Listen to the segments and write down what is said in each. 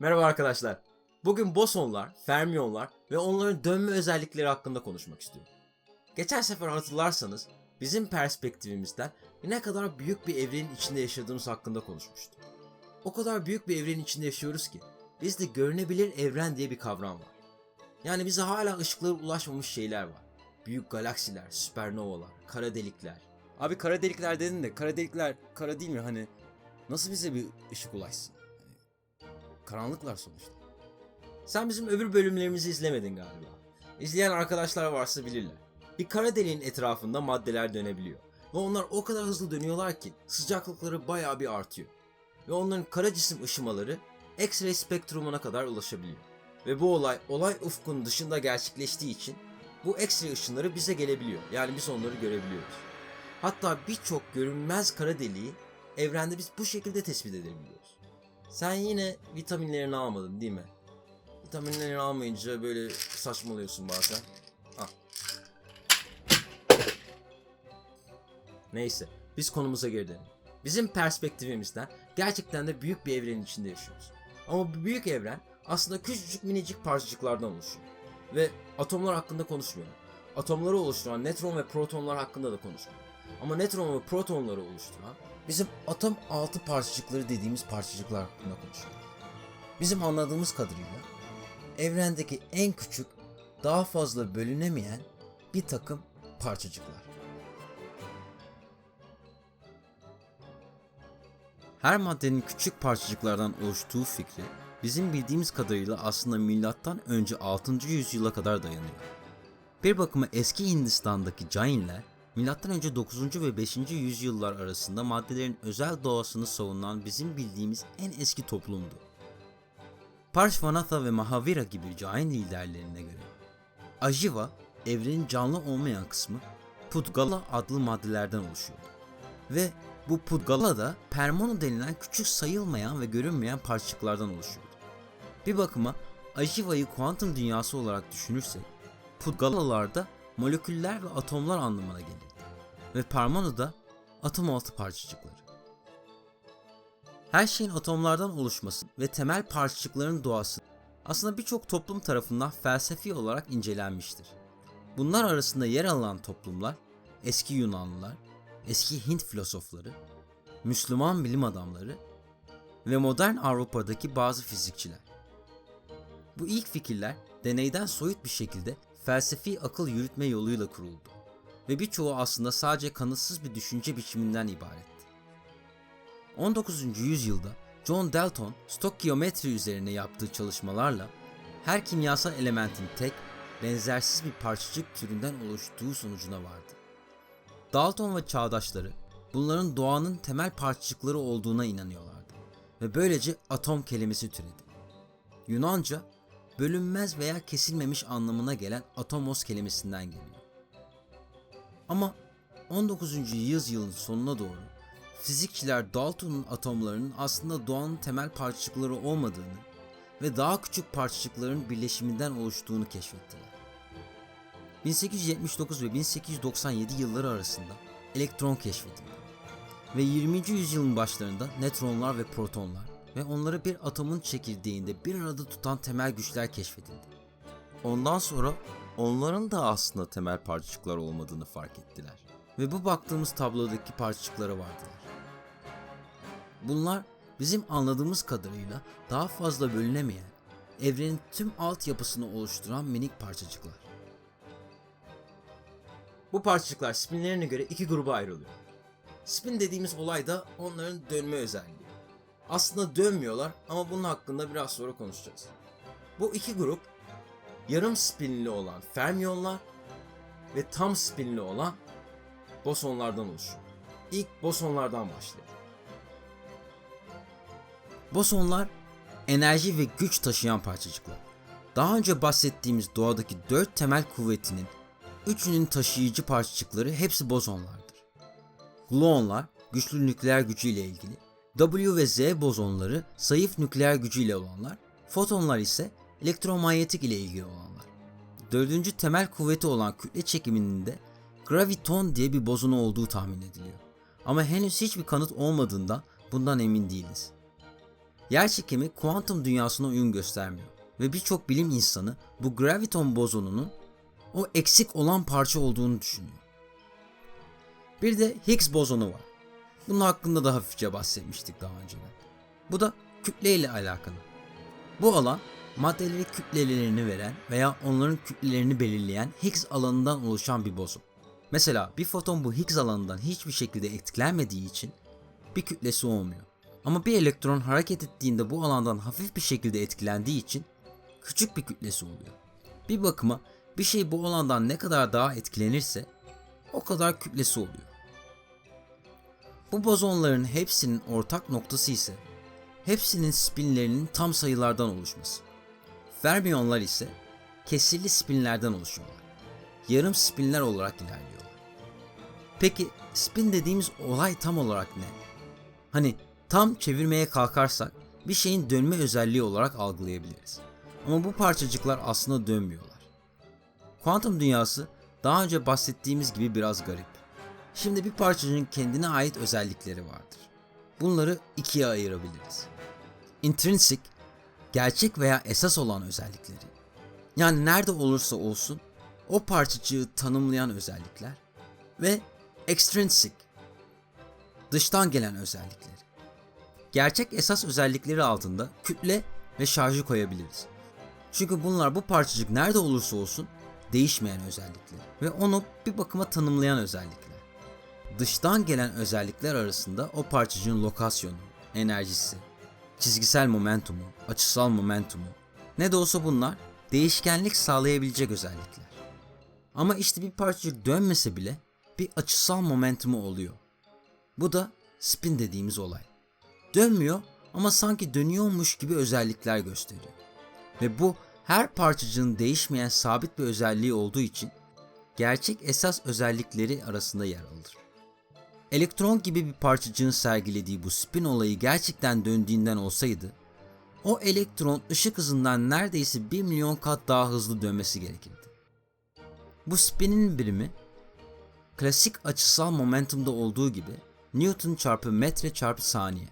Merhaba arkadaşlar. Bugün bosonlar, fermiyonlar ve onların dönme özellikleri hakkında konuşmak istiyorum. Geçen sefer hatırlarsanız bizim perspektifimizden ne kadar büyük bir evrenin içinde yaşadığımız hakkında konuşmuştuk. O kadar büyük bir evrenin içinde yaşıyoruz ki bizde görünebilir evren diye bir kavram var. Yani bize hala ışıklara ulaşmamış şeyler var. Büyük galaksiler, süpernovalar, kara delikler. Abi kara delikler dedin de kara delikler kara değil mi hani? Nasıl bize bir ışık ulaşsın? Karanlıklar sonuçta. Sen bizim öbür bölümlerimizi izlemedin galiba. İzleyen arkadaşlar varsa bilirler. Bir kara deliğin etrafında maddeler dönebiliyor. Ve onlar o kadar hızlı dönüyorlar ki sıcaklıkları bayağı bir artıyor. Ve onların kara cisim ışımaları X-ray spektrumuna kadar ulaşabiliyor. Ve bu olay olay ufkunun dışında gerçekleştiği için bu X-ray ışınları bize gelebiliyor. Yani biz onları görebiliyoruz. Hatta birçok görünmez kara deliği evrende biz bu şekilde tespit edebiliyoruz. Sen yine vitaminlerini almadın değil mi? Vitaminlerini almayınca böyle saçmalıyorsun bazen. Al. Neyse, biz konumuza geri dönelim. Bizim perspektifimizden gerçekten de büyük bir evrenin içinde yaşıyoruz. Ama bu büyük evren aslında küçücük minicik parçacıklardan oluşuyor. Ve atomlar hakkında konuşmuyorum. Atomları oluşturan nötron ve protonlar hakkında da konuşmuyorum. Ama nötron ve protonları oluşturan bizim atom altı parçacıkları dediğimiz parçacıklar hakkında konuşuyorum. Bizim anladığımız kadarıyla evrendeki en küçük, daha fazla bölünemeyen bir takım parçacıklar. Her maddenin küçük parçacıklardan oluştuğu fikri bizim bildiğimiz kadarıyla aslında milattan önce 6. yüzyıla kadar dayanıyor. Bir bakıma eski Hindistan'daki Jainler önce 9. ve 5. yüzyıllar arasında maddelerin özel doğasını savunan bizim bildiğimiz en eski toplumdu. Parshvanatha ve Mahavira gibi Jain liderlerine göre Ajiva, evrenin canlı olmayan kısmı Pudgala adlı maddelerden oluşuyordu. Ve bu Pudgala da Permano denilen küçük sayılmayan ve görünmeyen parçacıklardan oluşuyordu. Bir bakıma Ajiva'yı kuantum dünyası olarak düşünürsek Pudgalalar da moleküller ve atomlar anlamına gelir. Ve Permano da atom altı parçacıkları. Her şeyin atomlardan oluşması ve temel parçacıkların doğası aslında birçok toplum tarafından felsefi olarak incelenmiştir. Bunlar arasında yer alan toplumlar eski Yunanlılar, eski Hint filozofları, Müslüman bilim adamları ve modern Avrupa'daki bazı fizikçiler. Bu ilk fikirler deneyden soyut bir şekilde felsefi akıl yürütme yoluyla kuruldu ve birçoğu aslında sadece kanıtsız bir düşünce biçiminden ibaretti. 19. yüzyılda John Dalton stokyometri üzerine yaptığı çalışmalarla her kimyasal elementin tek, benzersiz bir parçacık türünden oluştuğu sonucuna vardı. Dalton ve çağdaşları bunların doğanın temel parçacıkları olduğuna inanıyorlardı ve böylece atom kelimesi türedi. Yunanca bölünmez veya kesilmemiş anlamına gelen atomos kelimesinden geliyor. Ama 19. yüzyılın sonuna doğru fizikçiler Dalton'un atomlarının aslında doğanın temel parçacıkları olmadığını ve daha küçük parçacıkların birleşiminden oluştuğunu keşfettiler. 1879 ve 1897 yılları arasında elektron keşfedildi ve 20. yüzyılın başlarında nötronlar ve protonlar ve onları bir atomun çekirdeğinde bir arada tutan temel güçler keşfedildi. Ondan sonra onların da aslında temel parçacıklar olmadığını fark ettiler. Ve bu baktığımız tablodaki parçacıklara vardılar. Bunlar bizim anladığımız kadarıyla daha fazla bölünemeyen, evrenin tüm altyapısını oluşturan minik parçacıklar. Bu parçacıklar spinlerine göre iki gruba ayrılıyor. Spin dediğimiz olay da onların dönme özelliği. Aslında dönmüyorlar ama bunun hakkında biraz sonra konuşacağız. Bu iki grup yarım spinli olan fermiyonlar ve tam spinli olan bosonlardan oluşuyor. İlk bosonlardan başlayalım. Bosonlar enerji ve güç taşıyan parçacıklar. Daha önce bahsettiğimiz doğadaki dört temel kuvvetinin üçünün taşıyıcı parçacıkları hepsi bozonlardır. Gluonlar güçlü nükleer gücüyle ilgili, W ve Z bozonları zayıf nükleer gücüyle olanlar, fotonlar ise elektromanyetik ile ilgili olanlar. Dördüncü temel kuvveti olan kütle çekiminin de graviton diye bir bozonu olduğu tahmin ediliyor. Ama henüz hiçbir kanıt olmadığından bundan emin değiliz. Yer çekimi kuantum dünyasına uyum göstermiyor ve birçok bilim insanı bu graviton bozonunun o eksik olan parça olduğunu düşünüyor. Bir de Higgs bozonu var. Bunun hakkında da hafifçe bahsetmiştik daha önceden. Bu da kütle ile alakalı. Bu alan maddeleri kütlelerini veren veya onların kütlelerini belirleyen Higgs alanından oluşan bir bozon. Mesela bir foton bu Higgs alanından hiçbir şekilde etkilenmediği için bir kütlesi olmuyor. Ama bir elektron hareket ettiğinde bu alandan hafif bir şekilde etkilendiği için küçük bir kütlesi oluyor. Bir bakıma bir şey bu alandan ne kadar daha etkilenirse o kadar kütlesi oluyor. Bu bozonların hepsinin ortak noktası ise hepsinin spinlerinin tam sayılardan oluşması. Fermiyonlar ise kesirli spinlerden oluşuyorlar. Yarım spinler olarak ilerliyorlar. Peki spin dediğimiz olay tam olarak ne? Hani tam çevirmeye kalkarsak bir şeyin dönme özelliği olarak algılayabiliriz. Ama bu parçacıklar aslında dönmüyorlar. Kuantum dünyası daha önce bahsettiğimiz gibi biraz garip. Şimdi bir parçacığın kendine ait özellikleri vardır. Bunları ikiye ayırabiliriz. Intrinsic, gerçek veya esas olan özellikleri. Yani nerede olursa olsun o parçacığı tanımlayan özellikler ve extrinsic, dıştan gelen özellikleri. Gerçek esas özellikleri altında kütle ve şarjı koyabiliriz. Çünkü bunlar bu parçacık nerede olursa olsun değişmeyen özellikler ve onu bir bakıma tanımlayan özellikler. Dıştan gelen özellikler arasında o parçacığın lokasyonu, enerjisi, çizgisel momentumu, açısal momentumu ne de olsa bunlar değişkenlik sağlayabilecek özellikler. Ama işte bir parçacık dönmese bile bir açısal momentumu oluyor. Bu da spin dediğimiz olay. Dönmüyor ama sanki dönüyormuş gibi özellikler gösteriyor. Ve bu her parçacığın değişmeyen sabit bir özelliği olduğu için gerçek esas özellikleri arasında yer alır. Elektron gibi bir parçacığın sergilediği bu spin olayı gerçekten döndüğünden olsaydı, o elektron ışık hızından neredeyse 1 milyon kat daha hızlı dönmesi gerekirdi. Bu spinin birimi, klasik açısal momentumda olduğu gibi Newton çarpı metre çarpı saniye.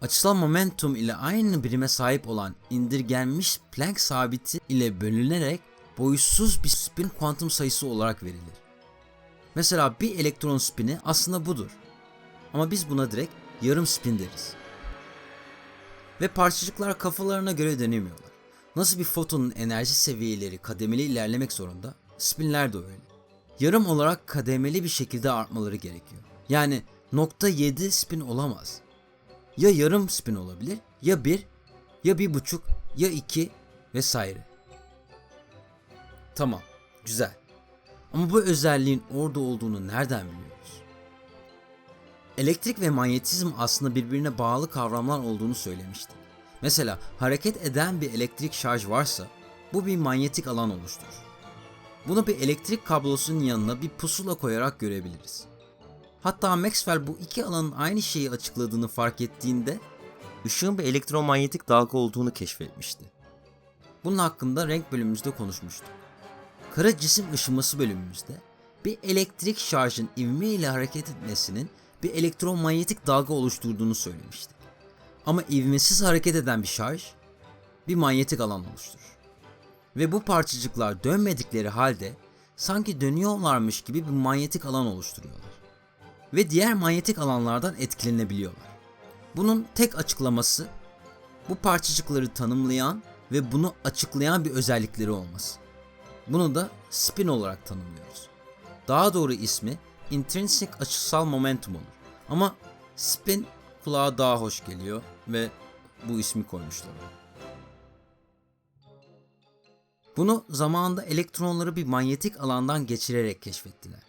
Açısal momentum ile aynı birime sahip olan indirgenmiş Planck sabiti ile bölünerek boyutsuz bir spin kuantum sayısı olarak verilir. Mesela bir elektron spini aslında budur. Ama biz buna direkt yarım spin deriz. Ve parçacıklar kafalarına göre dönemiyorlar. Nasıl bir fotonun enerji seviyeleri kademeli ilerlemek zorunda, spinler de öyle. Yarım olarak kademeli bir şekilde artmaları gerekiyor. Yani nokta 7 spin olamaz. Ya yarım spin olabilir, ya 1, ya bir buçuk, ya 2 vesaire. Tamam, güzel. Ama bu özelliğin orada olduğunu nereden biliyoruz? Elektrik ve manyetizm aslında birbirine bağlı kavramlar olduğunu söylemiştik. Mesela hareket eden bir elektrik şarj varsa bu bir manyetik alan oluşturur. Bunu bir elektrik kablosunun yanına bir pusula koyarak görebiliriz. Hatta Maxwell bu iki alanın aynı şeyi açıkladığını fark ettiğinde ışığın bir elektromanyetik dalga olduğunu keşfetmişti. Bunun hakkında renk bölümümüzde konuşmuştuk. Kara cisim ışıması bölümümüzde bir elektrik şarjın ivme ile hareket etmesinin bir elektromanyetik dalga oluşturduğunu söylemiştik. Ama ivmesiz hareket eden bir şarj bir manyetik alan oluşturur. Ve bu parçacıklar dönmedikleri halde sanki dönüyorlarmış gibi bir manyetik alan oluşturuyorlar. Ve diğer manyetik alanlardan etkilenebiliyorlar. Bunun tek açıklaması bu parçacıkları tanımlayan ve bunu açıklayan bir özellikleri olması. Bunu da spin olarak tanımlıyoruz. Daha doğru ismi intrinsic açısal momentum olur. Ama spin kulağa daha hoş geliyor ve bu ismi koymuşlar. Bunu zamanında elektronları bir manyetik alandan geçirerek keşfettiler.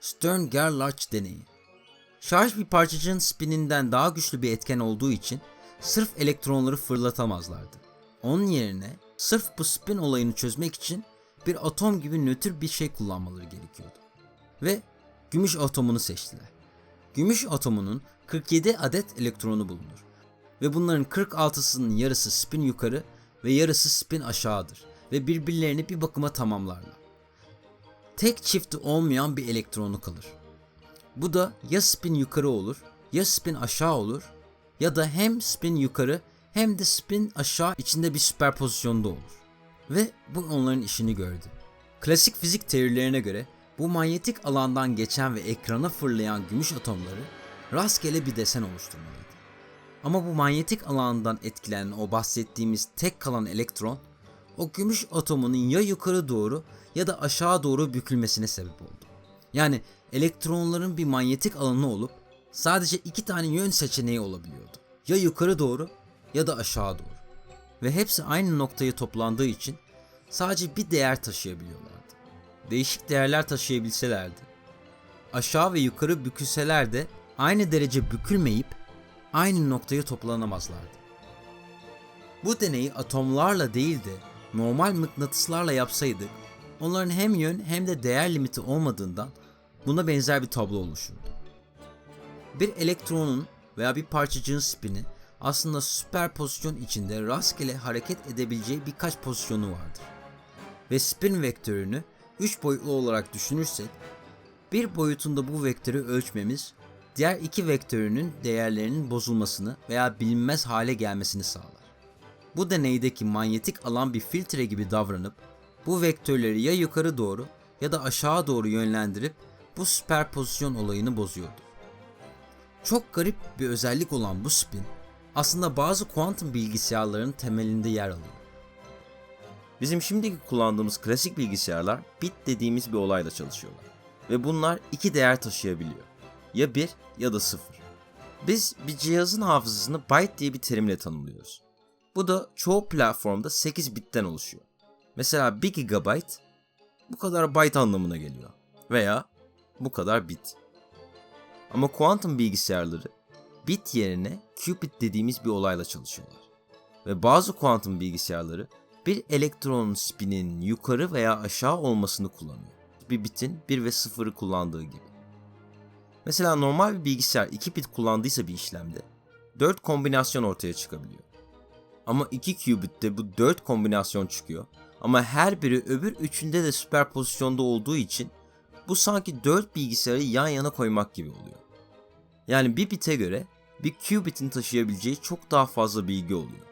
Stern-Gerlach deneyi. Şarj bir parçacığın spininden daha güçlü bir etken olduğu için sırf elektronları fırlatamazlardı. Onun yerine sırf bu spin olayını çözmek için bir atom gibi nötr bir şey kullanmaları gerekiyordu. Ve gümüş atomunu seçtiler. Gümüş atomunun 47 adet elektronu bulunur. Ve bunların 46'sının yarısı spin yukarı ve yarısı spin aşağıdır. Ve birbirlerini bir bakıma tamamlarlar. Tek çifti olmayan bir elektronu kalır. Bu da ya spin yukarı olur, ya spin aşağı olur ya da hem spin yukarı hem de spin aşağı içinde bir süperpozisyonda olur. Ve bu onların işini gördü. Klasik fizik teorilerine göre bu manyetik alandan geçen ve ekrana fırlayan gümüş atomları rastgele bir desen oluşturmalıydı. Ama bu manyetik alandan etkilenen o bahsettiğimiz tek kalan elektron o gümüş atomunun ya yukarı doğru ya da aşağı doğru bükülmesine sebep oldu. Yani elektronların bir manyetik alanı olup sadece iki tane yön seçeneği olabiliyordu. Ya yukarı doğru ya da aşağı doğru. Ve hepsi aynı noktaya toplandığı için sadece bir değer taşıyabiliyorlardı. Değişik değerler taşıyabilselerdi, aşağı ve yukarı bükülseler de aynı derece bükülmeyip aynı noktaya toplanamazlardı. Bu deneyi atomlarla değil de normal mıknatıslarla yapsaydık, onların hem yön hem de değer limiti olmadığından buna benzer bir tablo oluşurdu. Bir elektronun veya bir parçacığın spini aslında süperpozisyon içinde rastgele hareket edebileceği birkaç pozisyonu vardır. Ve spin vektörünü 3 boyutlu olarak düşünürsek, bir boyutunda bu vektörü ölçmemiz, diğer iki vektörünün değerlerinin bozulmasını veya bilinmez hale gelmesini sağlar. Bu deneydeki manyetik alan bir filtre gibi davranıp bu vektörleri ya yukarı doğru ya da aşağı doğru yönlendirip bu süperpozisyon olayını bozuyordu. Çok garip bir özellik olan bu spin aslında bazı kuantum bilgisayarların temelinde yer alıyor. Bizim şimdiki kullandığımız klasik bilgisayarlar bit dediğimiz bir olayla çalışıyorlar. Ve bunlar iki değer taşıyabiliyor. Ya 1 ya da 0. Biz bir cihazın hafızasını byte diye bir terimle tanımlıyoruz. Bu da çoğu platformda 8 bitten oluşuyor. Mesela 1 GB bu kadar byte anlamına geliyor. Veya bu kadar bit. Ama kuantum bilgisayarları bit yerine qubit dediğimiz bir olayla çalışıyorlar. Ve bazı kuantum bilgisayarları bir elektronun spinin yukarı veya aşağı olmasını kullanıyor. Bir bitin 1 ve 0'ı kullandığı gibi. Mesela normal bir bilgisayar 2 bit kullandıysa bir işlemde 4 kombinasyon ortaya çıkabiliyor. Ama 2 qubit'te bu 4 kombinasyon çıkıyor. Ama her biri öbür üçünde de süperpozisyonda olduğu için bu sanki 4 bilgisayarı yan yana koymak gibi oluyor. Yani bir bite göre bir qubit'in taşıyabileceği çok daha fazla bilgi oluyor.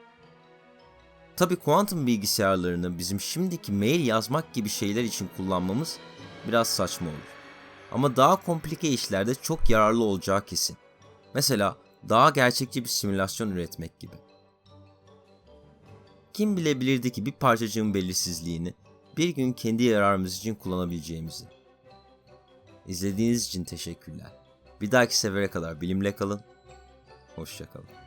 Tabi kuantum bilgisayarlarını bizim şimdiki mail yazmak gibi şeyler için kullanmamız biraz saçma olur. Ama daha komplike işlerde çok yararlı olacağı kesin. Mesela daha gerçekçi bir simülasyon üretmek gibi. Kim bilebilirdi ki bir parçacığın belirsizliğini bir gün kendi yararımız için kullanabileceğimizi. İzlediğiniz için teşekkürler. Bir dahaki sefere kadar bilimle kalın. Hoşçakalın.